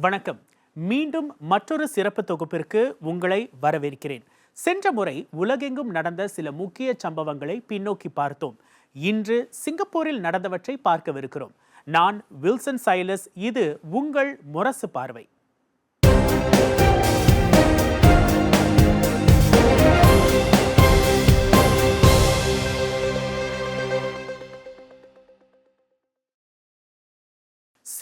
வணக்கம். மீண்டும் மற்றொரு சிறப்பு தொகுப்பிற்கு உங்களை வரவேற்கிறேன். சென்ற முறை உலகெங்கும் நடந்த சில முக்கிய சம்பவங்களை பின்னோக்கி பார்த்தோம். இன்று சிங்கப்பூரில் நடந்தவற்றை பார்க்கவிருக்கிறோம். நான் வில்சன் சைலஸ் இது உங்கள் முரசு பார்வை.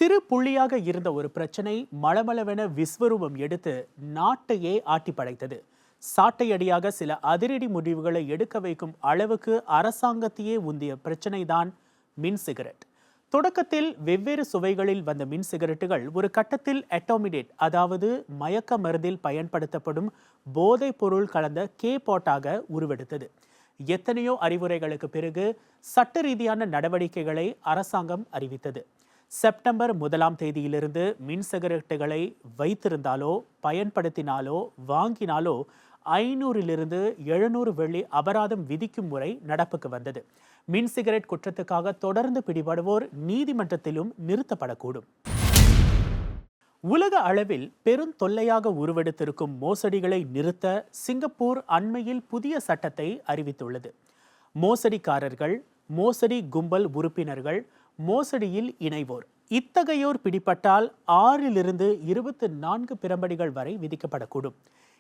சிறு புள்ளியாக இருந்த ஒரு பிரச்சனை மளமளவென விஸ்வரூபம் எடுத்து நாட்டையே ஆட்டி படைத்தது. சாட்டையடியாக சில அதிரடி முடிவுகளை எடுக்க வைக்கும் அளவுக்கு அரசாங்கத்தையே உந்திய பிரச்சனைதான் மின் சிகரெட். தொடக்கத்தில் வெவ்வேறு சுவைகளில் வந்த மின் சிகரெட்டுகள் ஒரு கட்டத்தில் எட்டோமிடேட் அதாவது மயக்க மருந்தில் பயன்படுத்தப்படும் போதைப் பொருள் கலந்த கே பாட்டாக உருவெடுத்தது. எத்தனையோ அறிவுரைகளுக்கு பிறகு சட்ட ரீதியான நடவடிக்கைகளை அரசாங்கம் அறிவித்தது. செப்டம்பர் முதலாம் தேதியிலிருந்து மின் சிகரெட்டுகளை வைத்திருந்தாலோ பயன்படுத்தினாலோ வாங்கினாலோ ஐநூறிலிருந்து எழுநூறு வெள்ளி அபராதம் விதிக்கும் முறை நடப்புக்கு வந்தது. மின் சிகரெட் குற்றத்துக்காக தொடர்ந்து பிடிபடுவோர் நீதிமன்றத்திலும் நிறுத்தப்படக்கூடும். உலக அளவில் பெருந்தொல்லையாக உருவெடுத்திருக்கும் மோசடிகளை நிறுத்த சிங்கப்பூர் அண்மையில் புதிய சட்டத்தை அறிவித்துள்ளது. மோசடிக்காரர்கள் மோசடி கும்பல் உறுப்பினர்கள் மோசடியில் இணைவோர். இத்தகையோர் பிடிபட்டால் ஆறிலிருந்து இருபத்து நான்கு பிரம்படிகள் வரை விதிக்கப்படக்கூடும்.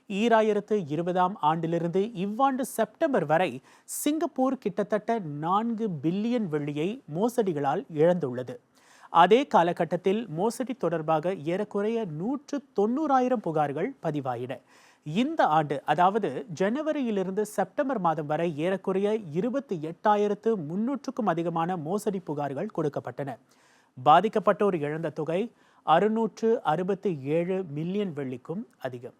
ஈராயிரத்து இருபதாம் ஆண்டிலிருந்து இவ்வாண்டு செப்டம்பர் வரை சிங்கப்பூர் கிட்டத்தட்ட நான்கு பில்லியன் வெள்ளியை மோசடிகளால் இழந்துள்ளது. அதே காலகட்டத்தில் மோசடி தொடர்பாக ஏறக்குறைய நூற்று தொண்ணூறாயிரம் புகார்கள் பதிவாயின. இந்த ஆண்டு அதாவது ஜனவரியிலிருந்து செப்டம்பர் மாதம் வரை ஏறக்குறைய இருபத்தி எட்டாயிரத்து முன்னூற்றுக்கும் அதிகமான மோசடி புகார்கள் கொடுக்கப்பட்டன. பாதிக்கப்பட்டோர் இழந்த தொகை அறுநூற்று அறுபத்தி ஏழு மில்லியன் வெள்ளிக்கும் அதிகம்.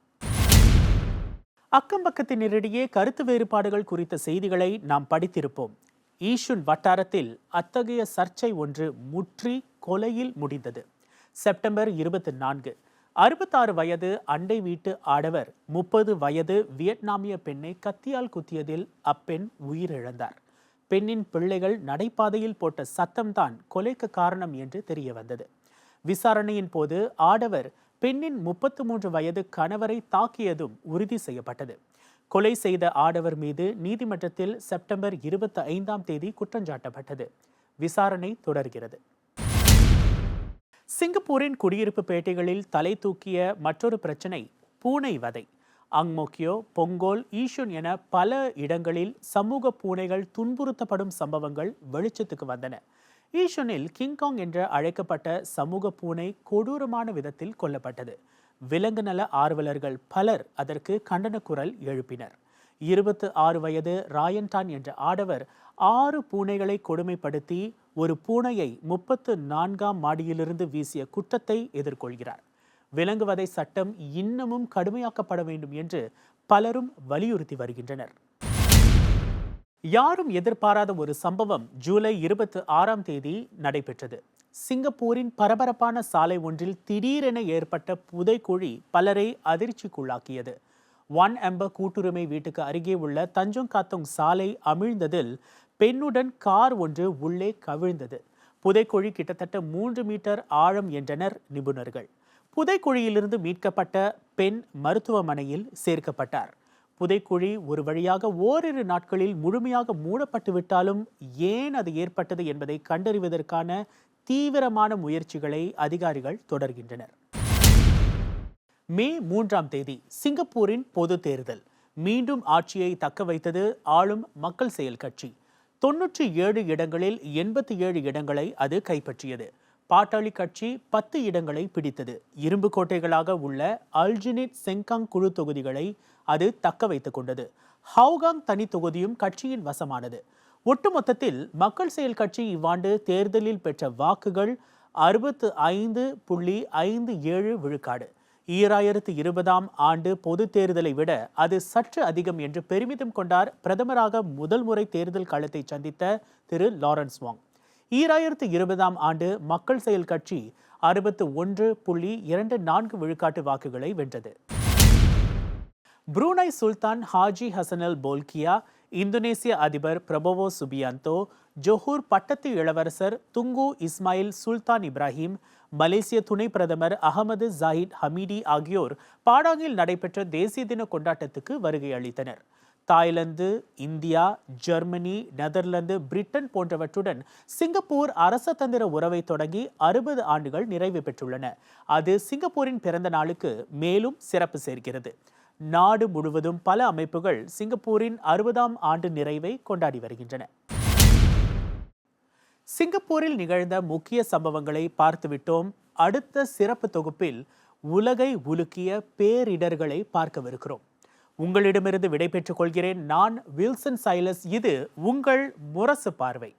அக்கம்பக்கத்தினரிடையே கருத்து வேறுபாடுகள் குறித்த செய்திகளை நாம் படித்திருப்போம். ஈஷுன் வட்டாரத்தில் அத்தகைய சர்ச்சை ஒன்று முற்றி கொலையில் முடிந்தது. செப்டம்பர் இருபத்தி நான்கு அறுபத்தாறு வயது அண்டை வீட்டு ஆடவர் முப்பது வயது வியட்நாமிய பெண்ணை கத்தியால் குத்தியதில் அப்பெண் உயிரிழந்தார். பெண்ணின் பிள்ளைகள் நடைபாதையில் போட்ட சத்தம்தான் கொலைக்கு காரணம் என்று தெரிய வந்தது விசாரணையின் போது ஆடவர் பெண்ணின் முப்பத்து மூன்று வயது கணவரை தாக்கியதும் உறுதி செய்யப்பட்டது. கொலை செய்த ஆடவர் மீது நீதிமன்றத்தில் செப்டம்பர் இருபத்தி ஐந்தாம் தேதி குற்றஞ்சாட்டப்பட்டது. விசாரணை தொடர்கிறது. சிங்கப்பூரின் குடியிருப்பு பேட்டைகளில் தலை தூக்கிய மற்றொரு பிரச்சனை பூனை வதை. அங்மோக்கியோ பொங்கோல் ஈஷுன் என பல இடங்களில் சமூக பூனைகள் துன்புறுத்தப்படும் சம்பவங்கள் வெளிச்சத்துக்கு வந்தன. ஈஷுனில் கிங்காங் என்று அழைக்கப்பட்ட சமூக பூனை கொடூரமான விதத்தில் கொல்லப்பட்டது. விலங்கு நல ஆர்வலர்கள் பலர் அதற்கு கண்டன குரல் எழுப்பினர். இருபத்து ஆறு வயது ராயன்டான் என்ற ஆடவர் ஆறு பூனைகளை கொடுமைப்படுத்தி ஒரு பூனையை முப்பத்து நான்காம் மாடியிலிருந்து வீசிய குற்றத்தை எதிர்கொள்கிறார். விலங்குவதை சட்டம் இன்னமும் கடுமையாக்கப்பட வேண்டும் என்று பலரும் வலியுறுத்தி வருகின்றனர். யாரும் எதிர்பாராத ஒரு சம்பவம் ஜூலை இருபத்தி ஆறாம் தேதி நடைபெற்றது. சிங்கப்பூரின் பரபரப்பான சாலை ஒன்றில் திடீரென ஏற்பட்ட புதைக்குழி பலரை அதிர்ச்சிக்குள்ளாக்கியது. ஒன் எம்ப கூட்டுரிமை வீட்டுக்கு அருகே உள்ள தஞ்சோங் காத்தோங் சாலை அமிழ்ந்ததில் பெண்ணுடன் கார் ஒன்று உள்ளே கவிழ்ந்தது. புதைக்குழி கிட்டத்தட்ட மூன்று மீட்டர் ஆழம் என்றனர் நிபுணர்கள். புதைக்குழியிலிருந்து மீட்கப்பட்ட பெண் மருத்துவமனையில் சேர்க்கப்பட்டார். புதைக்குழி ஒரு வழியாக ஓரிரு நாட்களில் முழுமையாக மூடப்பட்டு விட்டாலும் ஏன் அது ஏற்பட்டது என்பதை கண்டறிவதற்கான தீவிரமான முயற்சிகளை அதிகாரிகள் தொடர்கின்றனர். மே மூன்றாம் தேதி சிங்கப்பூரின் பொது தேர்தல். மீண்டும் ஆட்சியை தக்க வைத்தது ஆளும் மக்கள் செயல் கட்சி. தொன்னூற்றி ஏழு இடங்களில் எண்பத்தி ஏழு இடங்களை அது கைப்பற்றியது. பாட்டாளி கட்சி பத்து இடங்களை பிடித்தது. இரும்பு கோட்டைகளாக உள்ள அல்ஜினிட் செங்காங் குழு தொகுதிகளை அது தக்க வைத்துக் கொண்டது. ஹவுகாங் தனி தொகுதியும் கட்சியின் வசமானது. ஒட்டுமொத்தத்தில் மக்கள் செயல் கட்சி இவ்வாண்டு தேர்தலில் பெற்ற வாக்குகள் அறுபத்து ஐந்து புள்ளி ஐந்து ஏழு விழுக்காடு. ஈராயிரத்து இருபதாம் ஆண்டு பொது தேர்தலை விட அது சற்று அதிகம் என்று பெருமிதம் கொண்டார் பிரதமராக முதல் முறை தேர்தல் காலத்தை சந்தித்த திரு லாரன்ஸ் வாங். ஈராயிரத்து இருபதாம் ஆண்டு மக்கள் செயல் கட்சி அறுபத்து ஒன்று புள்ளி இரண்டு நான்கு விழுக்காட்டு வாக்குகளை வென்றது. Brunei Sultan Haji Hassanal Bolkiah இந்தோனேசிய அதிபர் பிரபோவோ சுபியாந்தோ ஜொஹூர் பட்டத்து இளவரசர் துங்கு இஸ்மாயில் சுல்தான் இப்ராஹிம் மலேசிய துணை பிரதமர் அகமது ஜாஹித் ஹமீடி ஆகியோர் பாடாங்கில் நடைபெற்ற தேசிய தின கொண்டாட்டத்துக்கு வருகை அளித்தனர். Thailand India Germany Netherlands Britain போன்றவற்றுடன் சிங்கப்பூர் அரசதந்திர உறவை தொடங்கி அறுபது ஆண்டுகள் நிறைவு பெற்றுள்ளன. அது சிங்கப்பூரின் பிறந்த நாளுக்கு மேலும் சிறப்பு சேர்க்கிறது. நாடு முழுவதும் பல அமைப்புகள் சிங்கப்பூரின் அறுபதாம் ஆண்டு நிறைவை கொண்டாடி வருகின்றன. சிங்கப்பூரில் நிகழ்ந்த முக்கிய சம்பவங்களை பார்த்துவிட்டோம். அடுத்த சிறப்பு தொகுப்பில் உலகை உலுக்கிய பேரிடர்களை பார்க்கவிருக்கிறோம். உங்களிடமிருந்து விடைபெற்றுக் கொள்கிறேன். நான் வில்சன் சைலஸ். இது உங்கள் முரசு பார்வை.